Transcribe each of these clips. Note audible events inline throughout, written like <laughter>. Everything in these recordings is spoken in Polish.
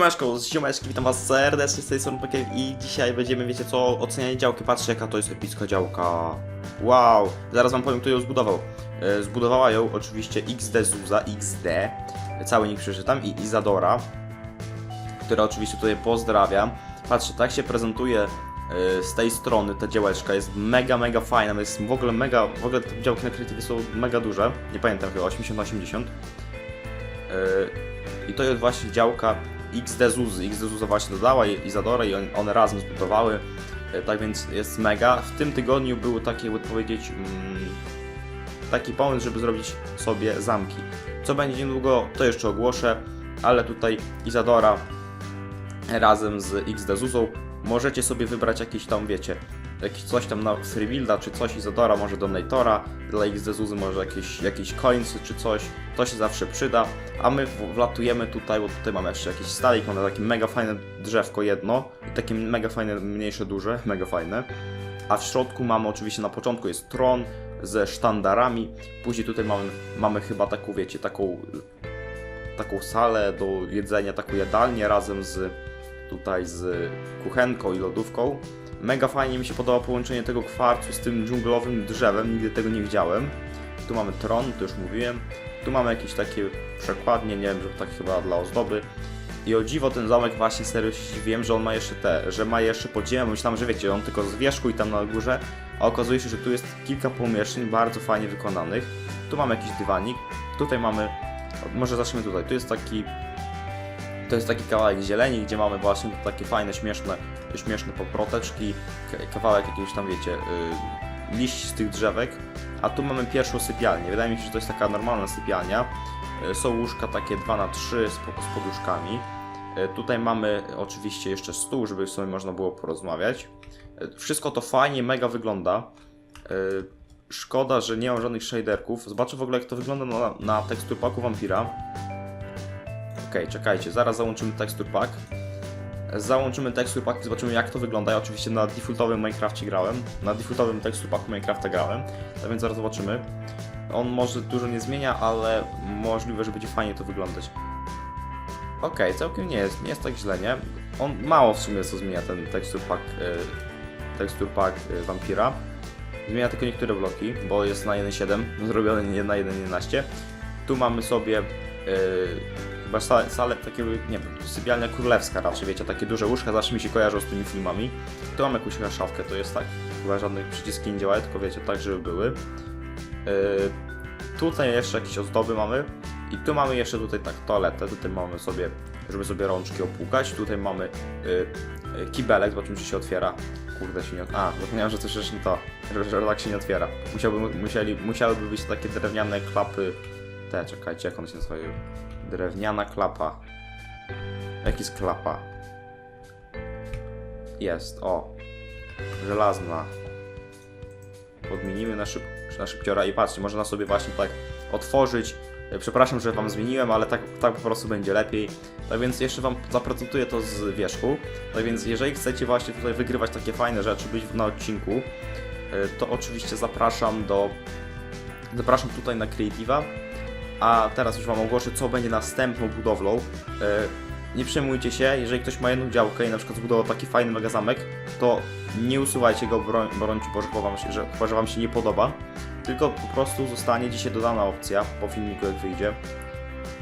Siemaszko, ziomeczki, witam was serdecznie z tej strony Pekiel i dzisiaj będziemy, wiecie co, oceniać działkę. Patrzcie jaka to jest epicka działka. Wow, zaraz wam powiem kto ją zbudował. E, Zbudowała ją oczywiście XD Zuza, XD, cały nick przeczytam i Izadora, która oczywiście tutaj pozdrawiam. Patrzcie, tak się prezentuje e, z tej strony ta działeczka, jest mega, mega fajna, jest w ogóle mega, w ogóle te działki na Creative są mega duże, nie pamiętam chyba, 80 na 80. E, i to jest właśnie działka XD Zuzy. XD Zuza właśnie dodała Izadora i on- one razem zbudowały. E, Tak więc jest mega. W tym tygodniu był taki, jakby powiedzieć, mm, taki pomysł, żeby zrobić sobie zamki. Co będzie niedługo, to jeszcze ogłoszę, ale tutaj Izadora razem z XD Zuzą możecie sobie wybrać jakieś tam, wiecie, jakieś coś tam na Freebuilda, czy coś Izadora, może Donatora, dla XD Zuzy może jakieś, jakieś coinsy, czy coś, to się zawsze przyda, a my wlatujemy tutaj, bo tutaj mamy jeszcze jakiś stalik, mamy takie mega fajne drzewko jedno i takie mega fajne, mniejsze, duże, <laughs> mega fajne, a w środku mamy oczywiście na początku jest tron ze sztandarami, później tutaj mamy, mamy chyba taką, wiecie, taką taką salę do jedzenia, taką jadalnię razem z tutaj z kuchenką i lodówką. Mega fajnie mi się podoba połączenie tego kwarcu z tym dżunglowym drzewem, nigdy tego nie widziałem. Tu mamy tron, to już mówiłem. Tu mamy jakieś takie przekładnie, nie wiem, że tak chyba dla ozdoby. I o dziwo ten zamek właśnie serio wiem, że on ma jeszcze te, że ma jeszcze podziemia. Myślałem, że wiecie, on tylko z wierzchu i tam na górze, a okazuje się, że tu jest kilka pomieszczeń bardzo fajnie wykonanych. Tu mamy jakiś dywanik, tutaj mamy, może zacznijmy tutaj, tu jest taki to jest taki kawałek zieleni, gdzie mamy właśnie takie fajne, śmieszne, śmieszne poproteczki, kawałek jakiegoś tam, wiecie, y, liści z tych drzewek, a tu mamy pierwszą sypialnię. Wydaje mi się, że to jest taka normalna sypialnia. Y, Są łóżka takie 2 na 3 z, z poduszkami. Y, Tutaj mamy oczywiście jeszcze stół, żeby sobie można było porozmawiać. Y, Wszystko to fajnie, mega wygląda. Y, Szkoda, że nie ma żadnych shaderków. Zobaczę w ogóle jak to wygląda na, na tekstur paku Vampira. Okej, czekajcie, zaraz załączymy texture pack. Załączymy texture pack i zobaczymy jak to wygląda. Ja oczywiście na defaultowym Minecrafcie grałem, na defaultowym texture packu Minecrafta grałem, tak więc zaraz zobaczymy. On może dużo nie zmienia, ale możliwe, że będzie fajnie to wyglądać. Okej, całkiem nie jest, nie jest tak źle, nie? On mało w sumie co zmienia ten texture pack, e, texture pack e, Vampira. Zmienia tylko niektóre bloki, bo jest na 1.7, <laughs> zrobiony nie na 1.11. Tu mamy sobie e, chyba salę, salę takiego, nie wiem, sypialnia królewska raczej, wiecie, takie duże łóżka zawsze mi się kojarzą z tymi filmami. Tu mamy jakąś chyba szafkę, to jest tak, chyba żadnych przyciski nie działają, tylko wiecie, tak żeby były. Yy, tutaj jeszcze jakieś ozdoby mamy i tu mamy jeszcze tutaj tak toaletę, tutaj mamy sobie, żeby sobie rączki opłukać, tutaj mamy yy, kibelek, zobaczymy czy się otwiera. Kurde się nie otwiera. A, zapomniałem, że coś jeszcze nie to, że, że tak się nie otwiera. Musiałby, musieli, musiałyby być takie drewniane klapy, te, czekajcie, jak one się nazywają? Drewniana klapa. Jak jest klapa? Jest, o. Żelazna. Podmienimy na, szyb, na szybciora i patrzcie, można sobie właśnie tak otworzyć. E, Przepraszam, że Wam zmieniłem, ale tak, tak po prostu będzie lepiej. Tak więc jeszcze Wam zaprezentuję to z wierzchu. Tak więc jeżeli chcecie właśnie tutaj wygrywać takie fajne rzeczy, być na odcinku, e, to oczywiście zapraszam do... Zapraszam tutaj na Creative'a. A teraz już Wam ogłoszę, co będzie następną budowlą. E, Nie przejmujcie się, jeżeli ktoś ma jedną działkę i na przykład zbudował taki fajny mega zamek, to nie usuwajcie go, broń, brońcie się, że, chyba, że Wam się nie podoba. Tylko po prostu zostanie dzisiaj dodana opcja, po filmiku jak wyjdzie,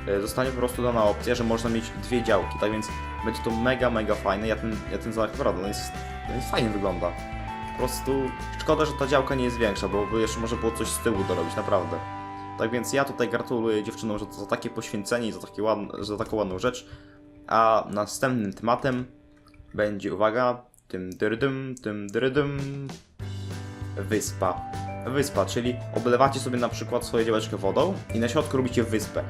e, zostanie po prostu dodana opcja, że można mieć dwie działki, tak więc będzie to mega, mega fajne. Ja ten, ja ten zamek naprawdę, on jest, on jest fajnie wygląda. Po prostu szkoda, że ta działka nie jest większa, bo jeszcze może było coś z tyłu dorobić, naprawdę. Tak więc ja tutaj gratuluję dziewczynom za, za takie poświęcenie i za, takie ładne, za taką ładną rzecz. A następnym tematem będzie, uwaga, tym dyrydym, tym dyrydym, wyspa. Wyspa, czyli oblewacie sobie na przykład swoje działeczkę wodą i na środku robicie wyspę.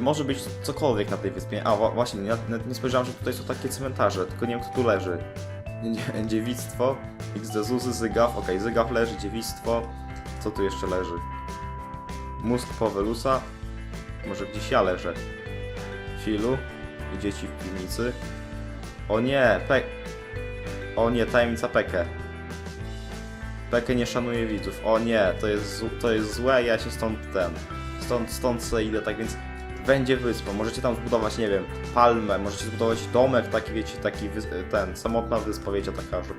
Może być cokolwiek na tej wyspie. A właśnie, ja nie spojrzałem, że tutaj są takie cmentarze, tylko nie wiem kto tu leży. Dziewictwo, <laughs> XD Zuzy, Zygaw, okej, Zygaw leży, dziewictwo. Co tu jeszcze leży? Mózg Powelusa. Może gdzieś ja leżę. Filu i dzieci w piwnicy. O nie, Pe... O nie, tajemnica Peke. Peke nie szanuje widzów. O nie, to jest, to jest złe, ja się stąd ten... Stąd, stąd idę, tak więc będzie wyspa. Możecie tam zbudować, nie wiem, palmę, możecie zbudować domek taki, wiecie, taki ten, samotna wyspa, wiecie, taka, że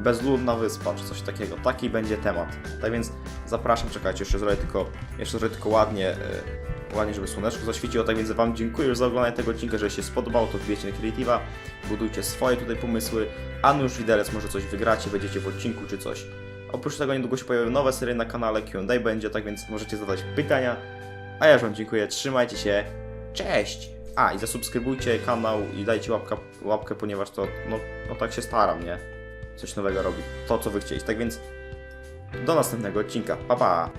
bezludna wyspa, czy coś takiego. Taki będzie temat. Tak więc zapraszam, czekajcie, jeszcze zrobię tylko, jeszcze zrobię tylko ładnie, e, ładnie, żeby słoneczko zaświeciło. Tak więc Wam dziękuję już za oglądanie tego odcinka, że się spodobało, to wbijecie na Creative'a, budujcie swoje tutaj pomysły, a nuż widelec może coś wygracie, będziecie w odcinku czy coś. Oprócz tego niedługo się pojawią nowe serie na kanale, Q&A będzie, tak więc możecie zadać pytania. A ja już Wam dziękuję, trzymajcie się, cześć! A, i zasubskrybujcie kanał i dajcie łapka, łapkę, ponieważ to, no, no tak się staram, nie? Coś nowego robić, to co Wy chcieliście. Tak więc do następnego odcinka, pa pa!